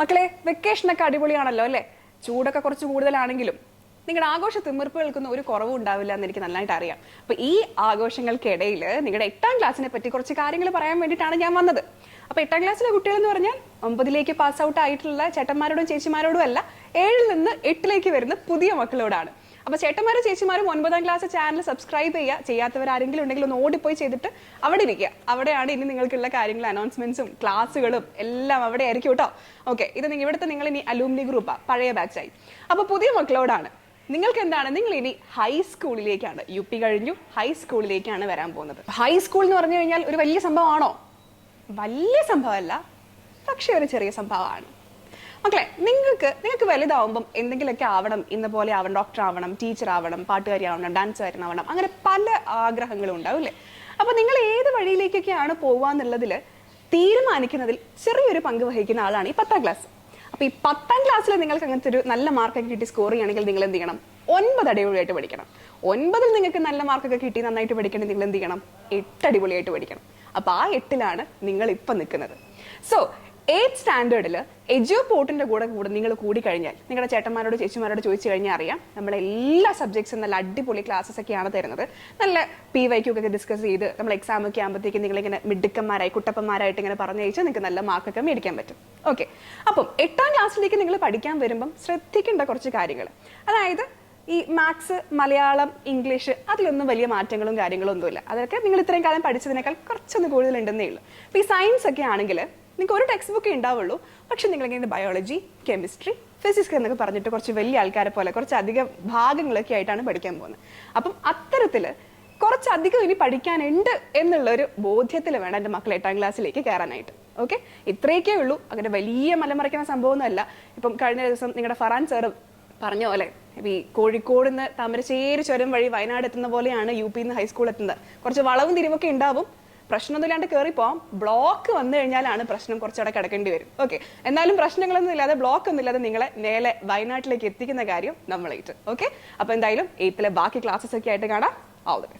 മക്കളെ വെക്കേഷൻ ഒക്കെ അടിപൊളിയാണല്ലോ അല്ലേ? ചൂടൊക്കെ കുറച്ച് കൂടുതലാണെങ്കിലും നിങ്ങളുടെ ആഘോഷ തിമിർപ്പുകൾക്കൊന്നും ഒരു കുറവും ഉണ്ടാവില്ല എന്ന് എനിക്ക് നന്നായിട്ട് അറിയാം. അപ്പൊ ഈ ആഘോഷങ്ങൾക്കിടയിൽ നിങ്ങളുടെ എട്ടാം ക്ലാസ്സിനെ പറ്റി കുറച്ച് കാര്യങ്ങൾ പറയാൻ വേണ്ടിയിട്ടാണ് ഞാൻ വന്നത്. അപ്പൊ എട്ടാം ക്ലാസ്സിലെ കുട്ടികൾ എന്ന് പറഞ്ഞാൽ ഒമ്പതിലേക്ക് പാസ് ഔട്ട് ആയിട്ടുള്ള ചേട്ടന്മാരോടും ചേച്ചിമാരോടും അല്ല ഏഴിൽ നിന്ന് എട്ടിലേക്ക് വരുന്ന പുതിയ മക്കളോടാണ്. അപ്പൊ ചേട്ടന്മാരും ചേച്ചിമാരും ഒൻപതാം ക്ലാസ് ചാനൽ സബ്സ്ക്രൈബ് ചെയ്യുക. ചെയ്യാത്തവരാരെങ്കിലും ഉണ്ടെങ്കിൽ ഒന്ന് ഓടിപ്പോയി ചെയ്തിട്ട് അവിടെ ഇരിക്കുക. അവിടെയാണ് ഇനി നിങ്ങൾക്കുള്ള കാര്യങ്ങൾ അനൗൺസ്മെന്റ്സും ക്ലാസ്സുകളും എല്ലാം അവിടെ ആയിരിക്കും കേട്ടോ. ഓക്കെ ഇത് ഇവിടുത്തെ നിങ്ങൾ ഇനി അലൂമിനി ഗ്രൂപ്പാ പഴയ ബാച്ചായി അപ്പൊ പുതിയ മക്കളോടാണ്. നിങ്ങൾക്ക് എന്താണ്? നിങ്ങൾ ഇനി ഹൈസ്കൂളിലേക്കാണ് യു പി കഴിഞ്ഞു ഹൈസ്കൂളിലേക്കാണ് വരാൻ പോകുന്നത്. ഹൈസ്കൂൾ എന്ന് പറഞ്ഞു കഴിഞ്ഞാൽ ഒരു വലിയ സംഭവമാണോ? വലിയ സംഭവമല്ല പക്ഷെ ഒരു ചെറിയ സംഭവമാണ്. മക്കളെ നിങ്ങൾക്ക് നിങ്ങൾക്ക് വലുതാവുമ്പം എന്തെങ്കിലുമൊക്കെ ആവണം ഇന്ന പോലെ ആവണം ഡോക്ടർ ആവണം ടീച്ചർ ആവണം പാട്ടുകാരി ആവണം ഡാൻസുകാരൻ ആവണം അങ്ങനെ പല ആഗ്രഹങ്ങളും ഉണ്ടാവും അല്ലേ? അപ്പൊ നിങ്ങൾ ഏത് വഴിയിലേക്കൊക്കെയാണ് പോവാന്നുള്ളതിൽ തീരുമാനിക്കുന്നതിൽ ചെറിയൊരു പങ്ക് വഹിക്കുന്ന ആളാണ് ഈ പത്താം ക്ലാസ് അപ്പൊ ഈ പത്താം ക്ലാസ്സിൽ നിങ്ങൾക്ക് അങ്ങനത്തെ ഒരു നല്ല മാർക്കൊക്കെ കിട്ടി സ്കോർ ചെയ്യണമെങ്കിൽ നിങ്ങൾ എന്ത് ചെയ്യണം? ഒൻപത് അടിപൊളിയായിട്ട് പഠിക്കണം. ഒൻപതിൽ നിങ്ങൾക്ക് നല്ല മാർക്കൊക്കെ കിട്ടി നന്നായിട്ട് പഠിക്കണമെങ്കിൽ നിങ്ങൾ എന്ത് ചെയ്യണം? എട്ട് അടിപൊളിയായിട്ട് പഠിക്കണം. അപ്പൊ ആ എട്ടിലാണ് നിങ്ങൾ ഇപ്പൊ നിൽക്കുന്നത്. സോ എയ്ത്ത് സ്റ്റാൻഡേർഡിൽ എജോ പോർട്ടിന്റെ കൂടെ കൂടെ നിങ്ങൾ കൂടി കഴിഞ്ഞാൽ നിങ്ങളുടെ ചേട്ടന്മാരോട് ചേച്ചിമാരോട് ചോദിച്ചു കഴിഞ്ഞാൽ അറിയാം നമ്മുടെ എല്ലാ സബ്ജക്ട്സും നല്ല അടിപൊളി ക്ലാസ്സസ് ഒക്കെയാണ് തരുന്നത്. നല്ല പി വൈക്കൊക്കെ ഡിസ്കസ് ചെയ്ത് നമ്മൾ എക്സാം ഒക്കെ ആകുമ്പോഴത്തേക്ക് നിങ്ങളിങ്ങനെ മിടുക്കന്മാരായി കുട്ടപ്പന്മാരായിട്ട് ഇങ്ങനെ പറഞ്ഞു കഴിച്ചാൽ നിങ്ങൾക്ക് നല്ല മാർക്കൊക്കെ മേടിക്കാൻ പറ്റും. ഓക്കെ അപ്പം എട്ടാം ക്ലാസ്സിലേക്ക് നിങ്ങൾ പഠിക്കാൻ വരുമ്പം ശ്രദ്ധിക്കേണ്ട കുറച്ച് കാര്യങ്ങൾ. അതായത് ഈ മാത്സ് മലയാളം ഇംഗ്ലീഷ് അതിലൊന്നും വലിയ മാറ്റങ്ങളും കാര്യങ്ങളും ഒന്നുമില്ല. അതൊക്കെ നിങ്ങൾ ഇത്രയും കാലം പഠിച്ചതിനേക്കാൾ കുറച്ചൊന്ന് കൂടുതലുണ്ടെന്നേ ഉള്ളൂ. അപ്പോൾ ഈ സയൻസ് ഒക്കെ ആണെങ്കിൽ നിങ്ങൾക്ക് ഒരു ടെക്സ്റ്റ് ബുക്കേ ഉണ്ടാവുള്ളൂ. പക്ഷെ നിങ്ങൾ ഇങ്ങനെ ബയോളജി കെമിസ്ട്രി ഫിസിക്സ് എന്നൊക്കെ പറഞ്ഞിട്ട് കുറച്ച് വലിയ ആൾക്കാരെ പോലെ കുറച്ച് അധികം ഭാഗങ്ങളൊക്കെ ആയിട്ടാണ് പഠിക്കാൻ പോകുന്നത്. അപ്പം അത്തരത്തിൽ കുറച്ചധികം ഇനി പഠിക്കാനുണ്ട് എന്നുള്ളൊരു ബോധ്യത്തിൽ വേണം എന്റെ മക്കൾ എട്ടാം ക്ലാസ്സിലേക്ക് കയറാനായിട്ട്. ഓക്കെ ഇത്രയൊക്കെ ഉള്ളൂ. അങ്ങനെ വലിയ മലമറിക്കുന്ന സംഭവമൊന്നുമല്ല. ഇപ്പം കഴിഞ്ഞ ദിവസം നിങ്ങളുടെ ഫറാൻ സാറ് പറഞ്ഞ പോലെ ഈ കോഴിക്കോട് നിന്ന് താമരശ്ശേരി ചുരം വഴി വയനാട് എത്തുന്ന പോലെയാണ് യു പിന്ന് ഹൈസ്കൂൾ എത്തുന്നത്. കുറച്ച് വളവും തിരിവൊക്കെ ഉണ്ടാവും. പ്രശ്നമൊന്നുമില്ലാണ്ട് കയറി പോവാം ബ്ലോക്ക് വന്നു കഴിഞ്ഞാലാണ് പ്രശ്നം കുറച്ചുകൂടെ കിടക്കേണ്ടി വരും. ഓക്കെ എന്നാലും പ്രശ്നങ്ങളൊന്നും ഇല്ലാതെ ബ്ലോക്ക് ഒന്നും ഇല്ലാതെ നിങ്ങളെ നേരെ വയനാട്ടിലേക്ക് എത്തിക്കുന്ന കാര്യം നമ്മളേറ്റ് ഓക്കെ അപ്പൊ എന്തായാലും എയ്ത്തിലെ ബാക്കി ക്ലാസ്സസ് ഒക്കെ ആയിട്ട് കാണാം. All the best